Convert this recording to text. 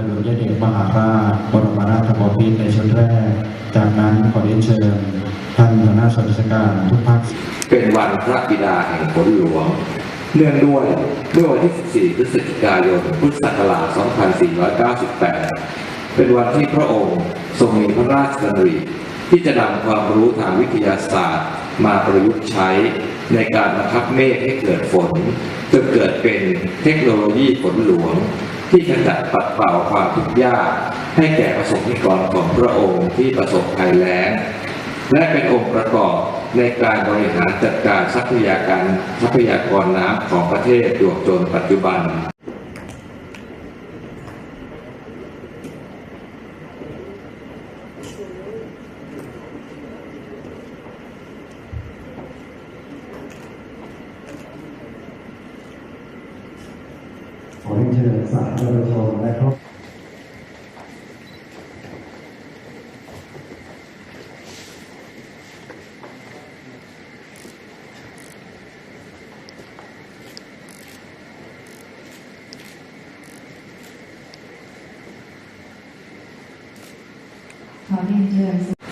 ค์หลวงยเดชมหาราชบรมราชบพิตรในชุดแรก จากนั้นขอเรียนเชิญ ท่านหัวหน้าส่วนราชการทุกภาคเป็นวันพระบิดาแห่งฝนหลวง เนื่องด้วยเมื่อวันที่ 14 พฤศจิกายน พุทธศักราช 2498 เป็นวันที่พระองค์ทรงมีพระราชดำริที่จะนำความรู้ทางวิทยาศาสตร์ มาประยุกต์ใช้ในการบังคับเมฆให้เกิดฝนจนเกิดเป็นเทคโนโลยีฝนหลวง ที่ขจัดปัดเป่าความทุกข์ยาก ให้แก่ประสบนิกรของพระองค์ที่ประสบภัยแล้ง และเป็นองค์ประกอบในการบริหารจัดการทรัพยากรทรัพยากรน้ำของประเทศดวงจนปัจจุบัน เรียนเชิญสาธุชนและครอบขอเรียนเชิญ